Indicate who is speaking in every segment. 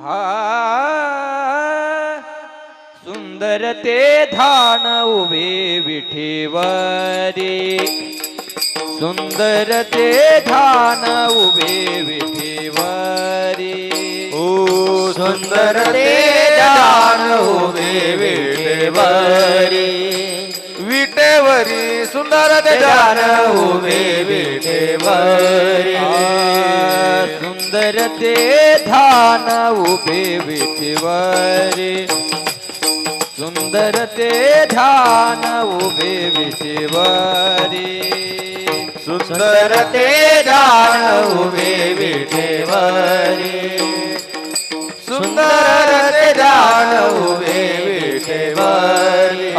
Speaker 1: हा सुंदर ते धान उभे विठेवरी. सुंदर ते धान उभे विठेवरी.
Speaker 2: ओ सुंदर ते दान उभे विटेवरी विटेवरी सुंदर ते दान उभे विटेवरी
Speaker 1: सुंदर ते धान उभे विठेवरी. सुंदर ते धान उभे विठेवरी.
Speaker 2: सुंदर ते दान उभे विटेवरी सुंदर ते दान उभे विटेवरी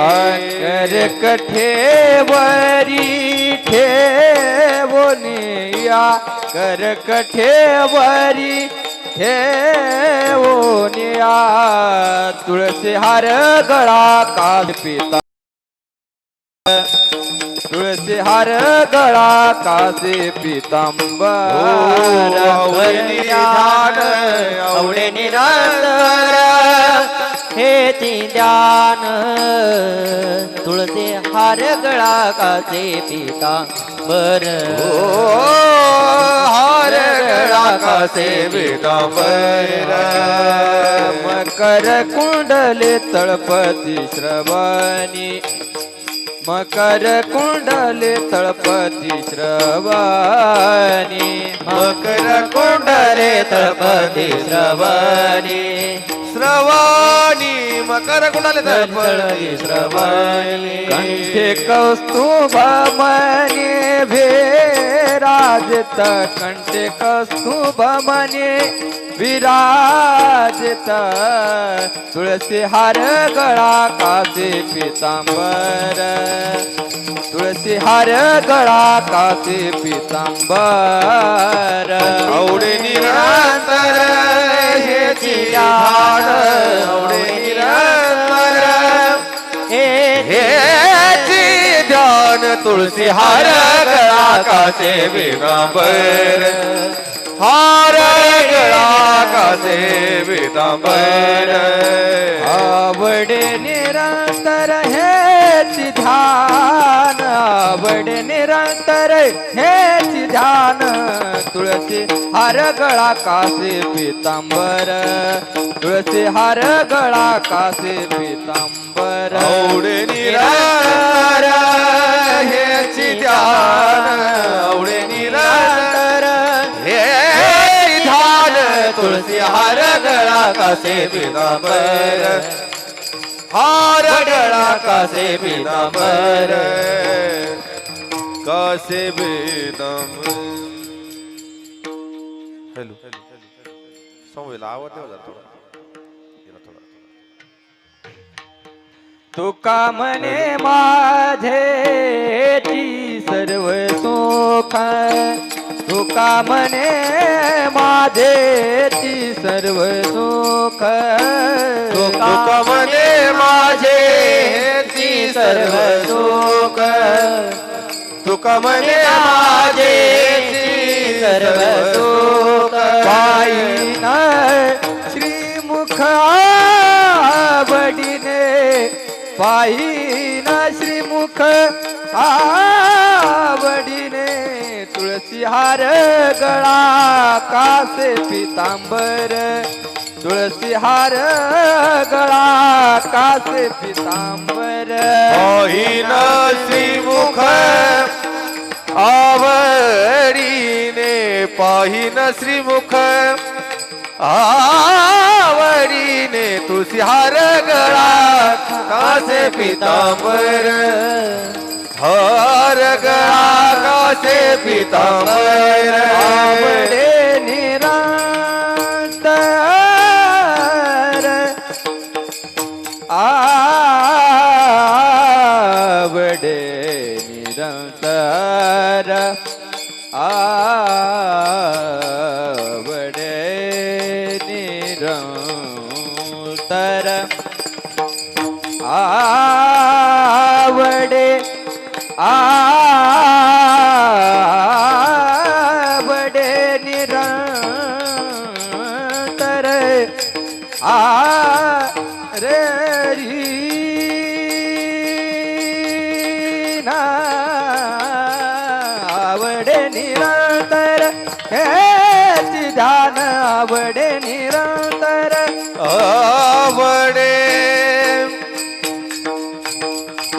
Speaker 1: कर कठेवरी ठेवोनिया कर ठेवरी ठेवोनिया तुळसी हार गळा काल पिता. तुळसी हार गळा कासे पितांबर.
Speaker 2: आवडे निधान, आवडे
Speaker 3: हे ध्यान तुळसे हार गळा काचे पिता बर.
Speaker 2: हार गळा काचे पिता बर.
Speaker 1: मकर कुंडले तळपती श्रवणी. मकर कुंडले तळपती श्रवणी.
Speaker 2: मकर कुंडले तळपती श्रवणी. श्रवण मकर कुंडले तळपती श्रवणी.
Speaker 1: कंठे कौस्तुभ मने विराजत. कंठे कौस्तुभ मने विराजत. तुळसी हार गळा कासे पितांबर. तुळसी हार गळा कासे पितांबर.
Speaker 2: आवडे निरंतर हेची ध्यान आवडे निरंतर हेची ध्यान तुळसी हार गळा काचे विगांबर हार गळा कासे पितांबर.
Speaker 1: आवडे निरंतर आवडे निरंतर हेच ध्यान. तुळसी हार गळा कासे पितांबर. तुळसी हार गळा कासे पितांबर.
Speaker 2: आवडे निरंतर हेची ध्यान. आवडे निरंतर हे ध्यान. तुळसी हार गळा कासे पितांबर. हार गळा कासे पितांबर कासे पितांबर हॅलो. संवेला आवाज जरा थोडा.
Speaker 1: तुका म्हणे माझे ती सर्व सुख. तुका म्हणे माझे ती सर्व सुख.
Speaker 2: तुका म्हणे माझे ती सर्व सुख. तुका म्हणे माझे ती सर्व सुख.
Speaker 1: श्रीमुख आवडीने पायीन श्रीमुख आवडीने तुळसी हार गळा कासे पितांबर तुळसी हार गळा कासे पितांबर
Speaker 2: पाहिन श्रीमुख आवडीने पाहिन श्रीमुख आवडीने तुळशी हार गळा कासे पितांबर हार गळा कासे पितांबर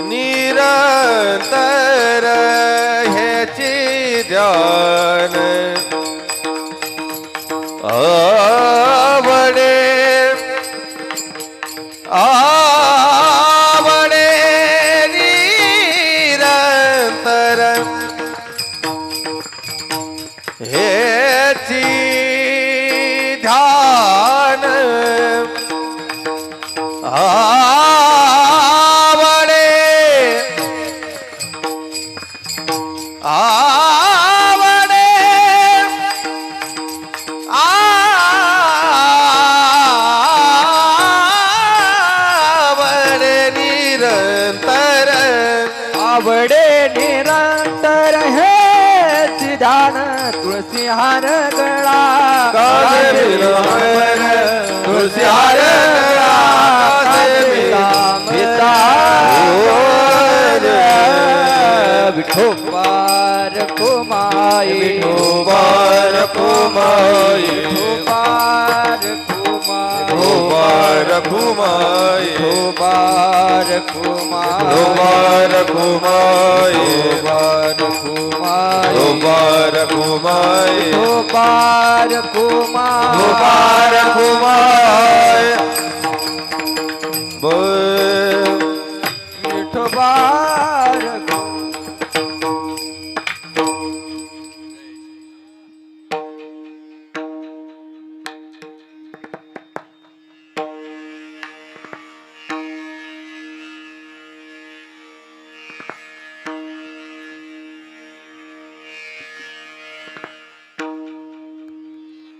Speaker 1: निरंतर
Speaker 2: ह्याची ध्यान
Speaker 1: विठोबार कुमाई
Speaker 2: विठोबार कुमाई.
Speaker 1: कुमाई विठोबार कुमाई
Speaker 2: गोबार कुमाई
Speaker 1: विठोबार कुमाई
Speaker 2: गोबार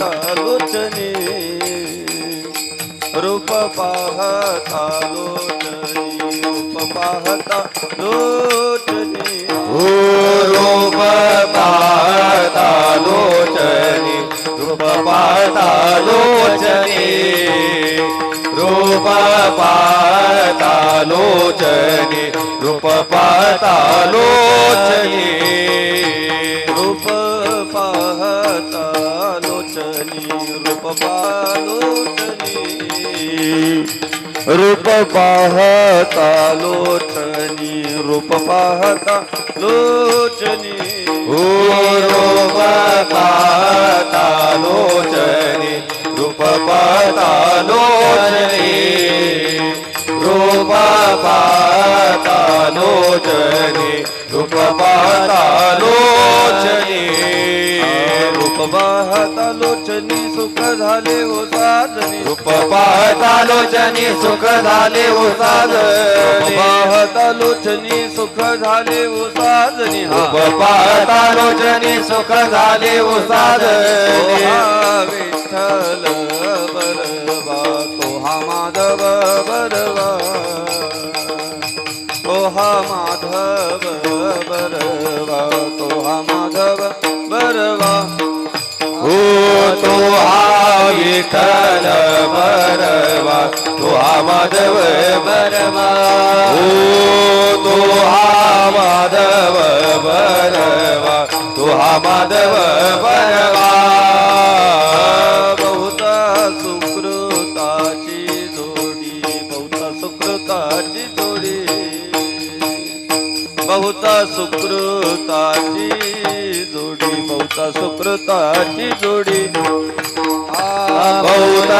Speaker 4: पाहता लोचनी रूप पाहता लोचनी रूप पाहता लोचनी
Speaker 2: ओ रूप पाहता लोचनी रूप पाहता लोचनी रूप पाहता लोचनी रूप पाहता लोचनी
Speaker 4: रूप रूप पालोचनी रूप पाहता लोचनी रूप पाहता लोचनी।
Speaker 2: ओ रूप पाहता लोचनी रूप पाहता लोचनी। रूप पाहता लोचनी रूप पाहता लोचनी।
Speaker 4: रूप पाहता लोचनी सुख झाले हो साजनी
Speaker 2: रूप पाहता लोचनी सुख झाले हो साजनी
Speaker 4: पाहता लोचनी सुख झाले हो साजनी
Speaker 2: रूप पाहता लोचनी सुख झाले हो साजनी
Speaker 4: विठ्ठल बरवा तो हा माधव बरवा तो हा माधव बरवा तो हा माधव
Speaker 2: तो हा विठ्ठल बरवा तो हा माधव बरवा हो तो हा माधव बरवा तो हा माधव बरवा
Speaker 4: बहुता सुकृताची जोडी बहुता सुकृताची जोडी बहुता सुकृताची बहुता सुकृताची जोडी.
Speaker 2: बहुत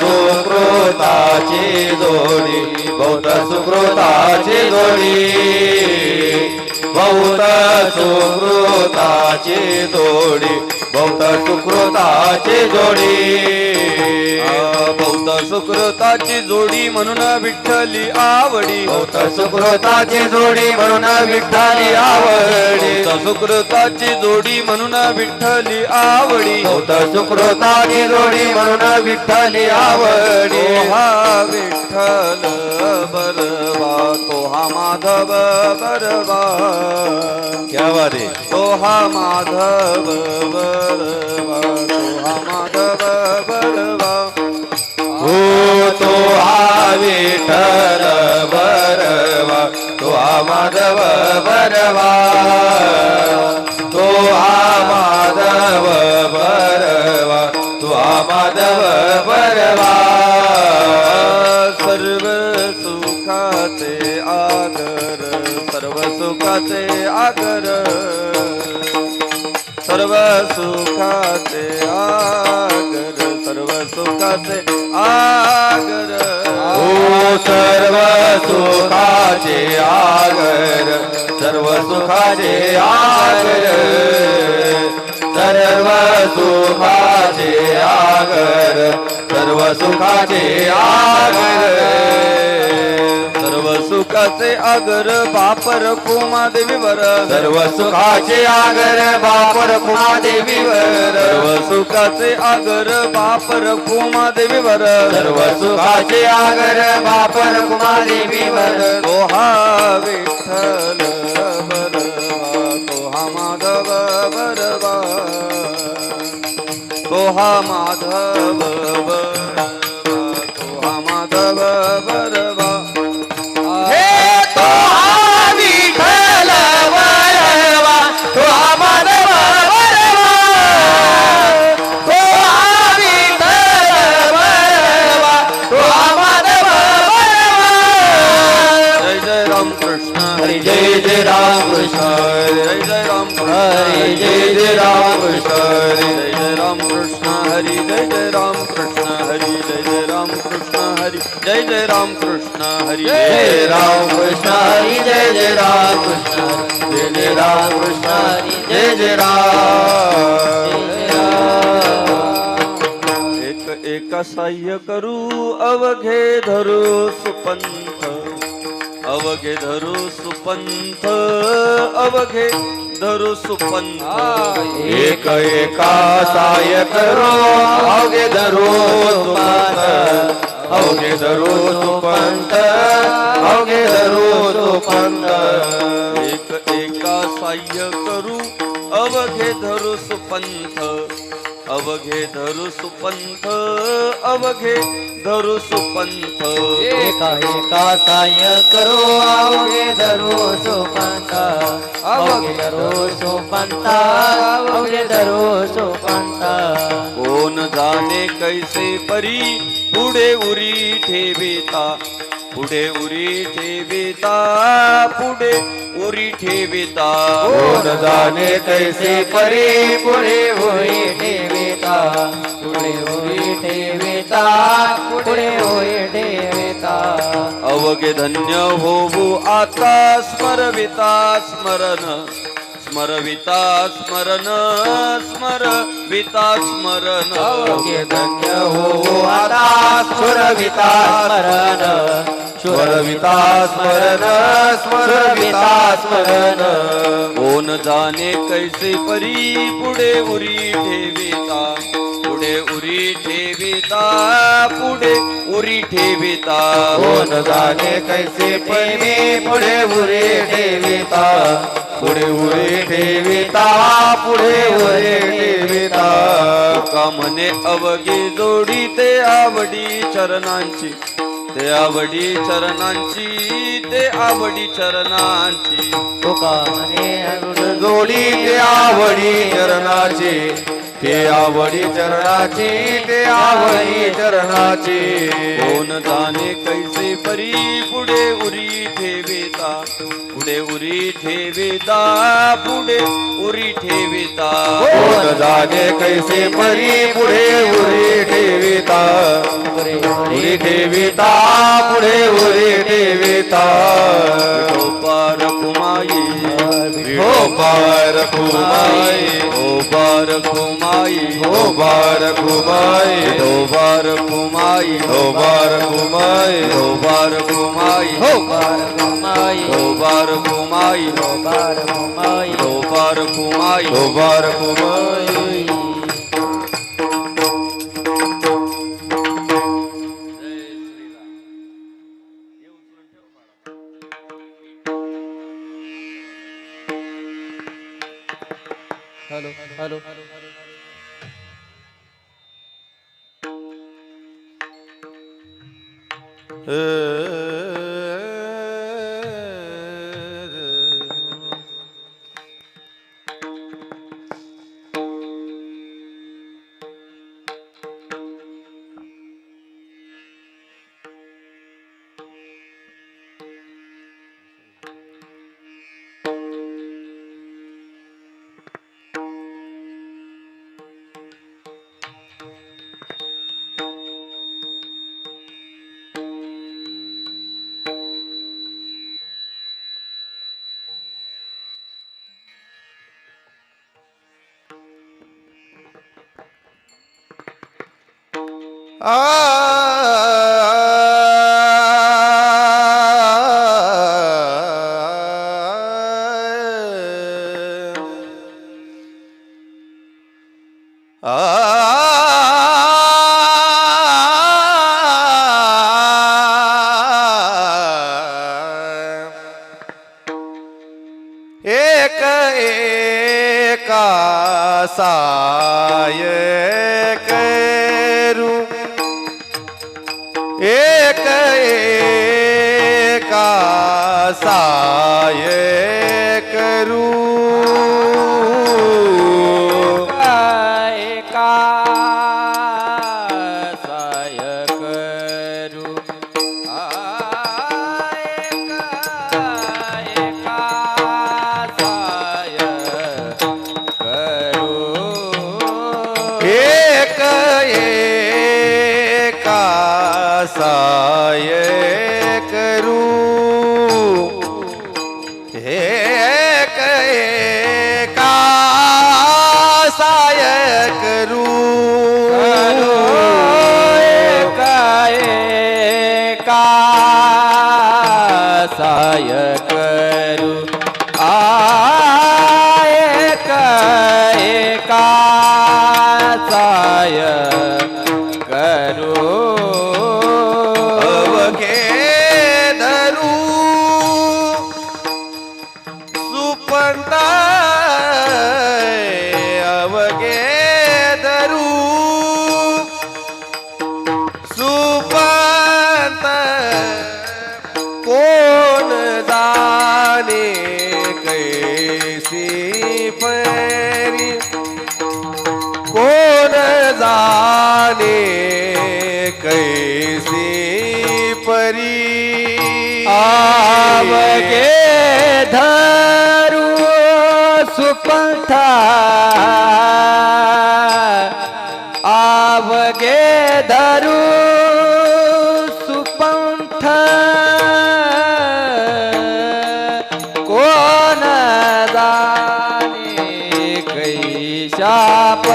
Speaker 2: सुकृताची जोडी. बहुत सुकृताची जोडी. बहुत सुकृताची जोडी बहुत सुकृताची जोडी.
Speaker 4: बहुता सुकृताची जोडी म्हणून विठ्ठली आवडी.
Speaker 2: बहुत सुकृताची जोडी म्हणून विठ्ठली आवडी.
Speaker 4: सुकृताची जोडी म्हणून विठ्ठली आवडी.
Speaker 2: बहुत सुकृताची जोडी म्हणून विठ्ठली आवडी.
Speaker 4: हा विठ्ठल बरवा तो हा माधव बरवा.
Speaker 2: क्या बात है?
Speaker 4: तो हा माधव तो हा माधव बरवा।
Speaker 2: हो तो हा विठ्ठल बरवा तो हा माधव बरवा। तो हा माधव बरवा तो हा माधव बरवा।
Speaker 4: सर्व सुखाचे सर्व सुखाचे आगर सर्व सुखाचे आगर सर्व सुखाचे आगर.
Speaker 2: ओ सर्व सुखाचे आगर सर्व सुखाचे आगर सर्व सुखाचे आगर सर्व सुखाचे आगर.
Speaker 4: सर्व सुखाचे आगर बापर कुमा देवीवर
Speaker 2: सर्व सुखाचे आगर बापर कुमादेवीवर.
Speaker 4: सर्व सुखाचे आगर बापर कुमा देवीवर
Speaker 2: सर्व सुखाचे आगर बापर कुमादेवीवर.
Speaker 4: तो हा विठ्ठल बरवा माधव बरवा माधव जय जय राम कृष्ण
Speaker 2: हरी जय राम कृष्ण हरी जय जय राम कृष्ण
Speaker 4: जय जय राम कृष्ण हरी जय जय राम। एक एक साह्य करू अवघे धरू सुपंथ अवघे धरू सुपंथ अवघे धरू सुपंथ।
Speaker 2: एक एका साय करो अवघे धरू सुपंत अवघे धरू पंत अवघे धरू पंत.
Speaker 4: एक एका साह्य करू अवघे धरू सुपंथ अवघे धरू सुपंथ अवघे धरू सुपंथ।
Speaker 1: एका एका साय करो अवघे धरो सोपंत अवघे धरो सोपंत अवघे धरो सोपंत
Speaker 4: कोण जाणे कैसे परी पुढे उरी ठेविता। पुढे उरी ठेविता पुढे उरी ठेविता।
Speaker 2: कोण जाणे कैसे परी पुढे
Speaker 1: होई ठेविता।
Speaker 4: अवघे धन्य होऊ आता स्मरविता स्मरण स्मरविता स्मरण स्मरविता स्मरण.
Speaker 1: अवघे
Speaker 2: धन्य हो आता स्मरविता
Speaker 1: स्मरण
Speaker 2: स्मरविता स्मरण. स्मरविता स्मरण.
Speaker 4: कोण जाणे कैसे परी पुढे उरी ठेविता? उरी ठेविता पुढे उरी ठेविता.
Speaker 2: कोण जाणे कैसे परी पुढे उरे ठेविता. पुढे उरे ठेविता पुढे उरे ठेविता.
Speaker 4: का म्हणे अवघी जोडी ते आवडी चरणांची? ते आवडी चरणांची ते आवडी चरणांची.
Speaker 1: तुका म्हणे अरुण
Speaker 2: जोडी ते आवडी चरणाची? ते आवडी चरणाची ते आवडी चरणाची.
Speaker 4: कोण जाणे कैसे परी पुढे उरी ठेविता. पुढे उरी ठेविता पुढे उरी ठेविता.
Speaker 2: कोण जाणे कैसे परी पुढे उरी ठेविता. उरी ठेविता पुढे उरी ठेविता.
Speaker 4: पार कुमाई
Speaker 2: हो पार कुमाई
Speaker 4: ओ पार कुमाई
Speaker 2: हो पार कुमाई
Speaker 4: हो बार कुमाई
Speaker 2: हो पार कुमाई
Speaker 4: हो बार कुमाई
Speaker 1: हो बार माई
Speaker 4: हो बार कुमाई
Speaker 1: हो बार माई
Speaker 4: हो बार कुमाई
Speaker 2: हो पार कुमाई
Speaker 1: हॅलो हॅलो
Speaker 2: एक
Speaker 1: आवगे धरू सुपंथा। आवगे धरू सुपंथ। कोण जाने कैशाप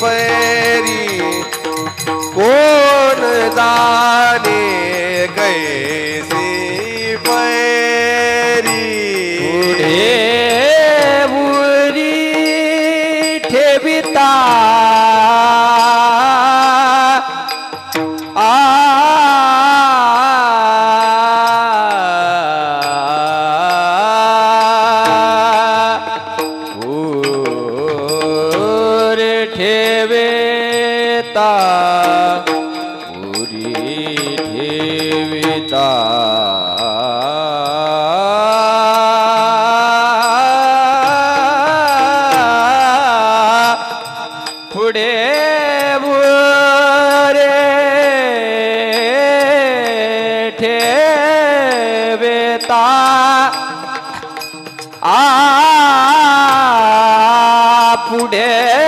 Speaker 1: पैरी कोण
Speaker 2: जाने गए உடைய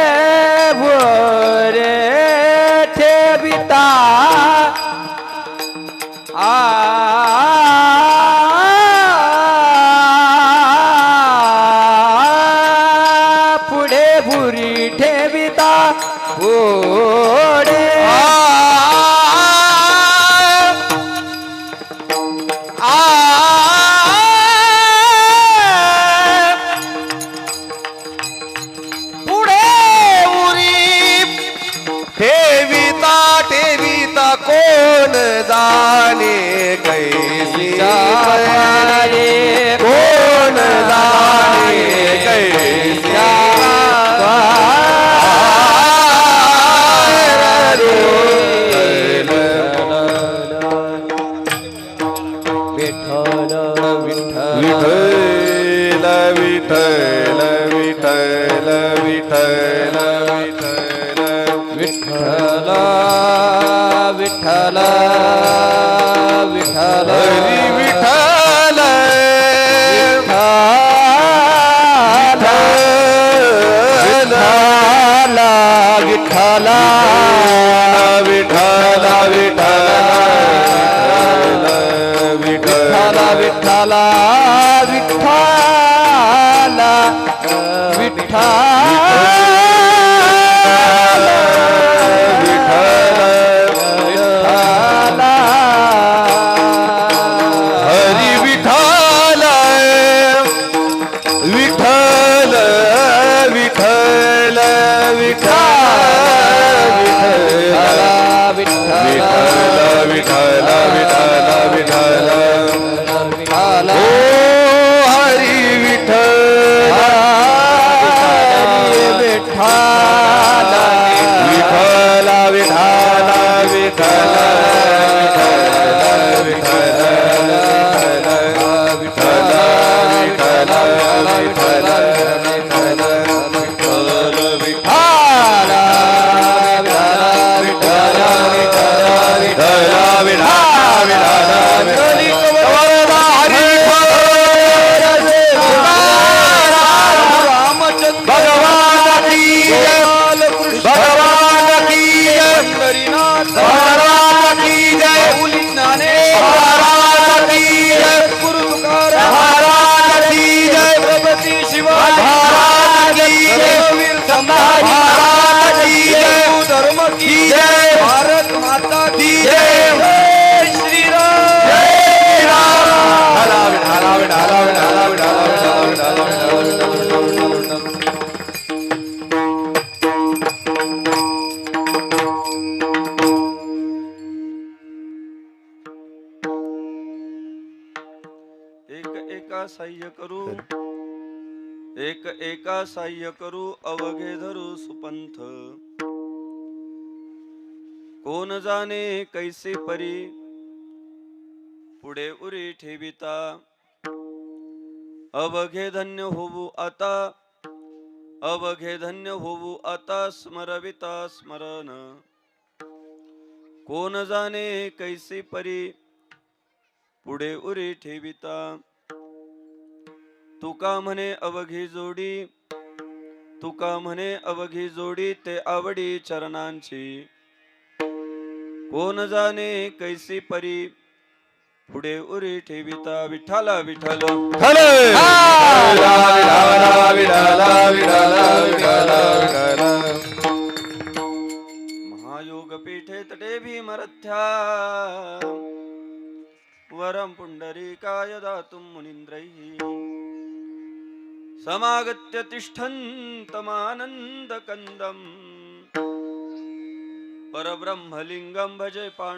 Speaker 4: एका साह्य करू अवघे धरू सुपंथ. कोण जाणे कैसे परी? पुढे उरी ठेविता. अवघे धन्य होऊ आता अवघे धन्य होऊ आता स्मरविता स्मरण. कोण जाणे कैसे परी? पुढे उरी ठेविता. तुका म्हणे अवघी जोडी? तुका म्हणे अवघी जोडी ते आवडी चरणांची? कोण जाणे कैसी परी? पुढे उरी ठेविता
Speaker 2: विठाला विठाला
Speaker 4: महायोग पीठे तटे भीमरथ्या वरं पुण्डरीकाय दातुं मुनीन्द्रैः समागत्य तिष्ठन्तमानन्दकन्दम् परब्रह्मलिङ्गं भजे पाण्डु।